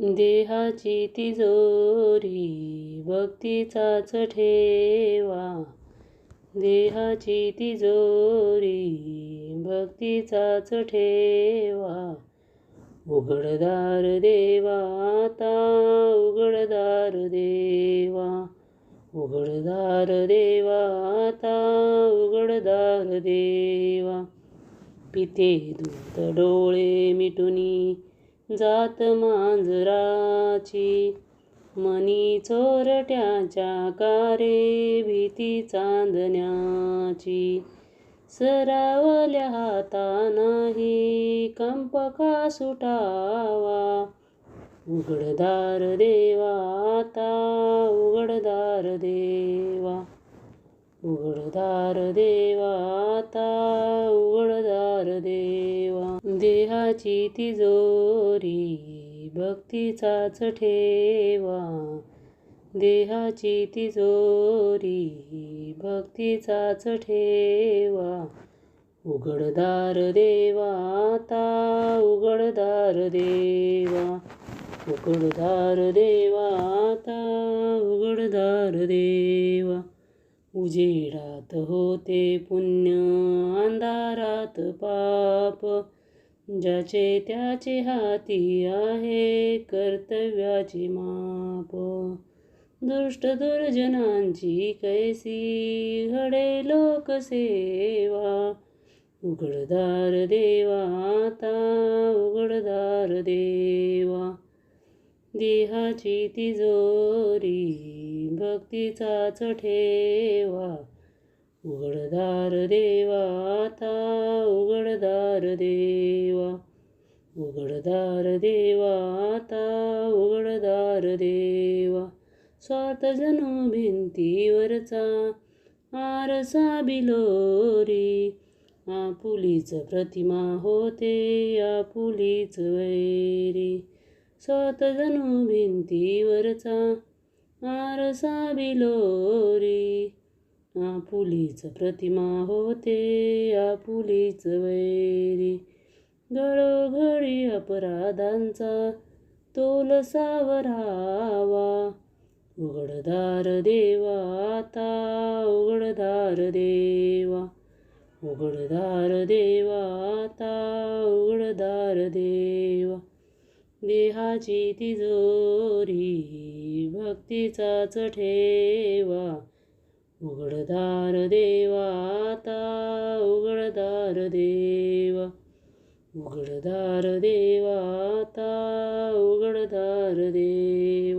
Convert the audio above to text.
देहाची तिजोरी भक्तीचाच ठेवा. देहाची तिजोरी भक्तीचाच ठेवा. उघडदार देवा आता उघडदार देवा. उघडदार देवा आता उघडदार देवा. पिते दूत डोळे मिटुनी जात मांजराची. मनी चोरट्याच्या कारे भीती चांदण्याची. सरावल्या हातानाही कंप का सुटावा? उघडदार देवा आता उघडदार देवा. उघडदार देवा आता उघडदार देवा. देहाची तिजोरी भक्तीचाच ठेवा. देहाची तिजोरी भक्तीचाच ठेवा. उघडदार देवा आता उघडदार देवा. उघडदार देवा आता उघडदार देवा. उजेडात होते पुण्य अंधारात पाप. ज्याचे त्याचे हाती आहे कर्तव्याची माप. दुष्ट दुर्जनांची कैसी घडे लोकसेवा. उघडदार देवा आता उघडदार देवा. देहाची तिजोरी भक्तीचाच ठेवा. उघडदार देवा आता उघडदार देवा. उघडदार देवा आता उघडदार देवा. स्वात जणू भिंतीवरचा आरसा बिलोरी. आपुलीच प्रतिमा होते आपुलीच वैरी. स्वत जणू भिंतीवरचा आरसा बिलोरी. आपुलीच प्रतिमा होते आपुलीच वैरी. घडोघडी अपराधांचा तोल सावरावा. उघडदार देवा आता उघडदार देवा. उघडदार देवा आता उघडदार देवा. देहाची तिजोरी भक्तीचाच ठेवा. उघडदार देवा आता उघडदार देवा. उघडदार देवाता उघडदार देव.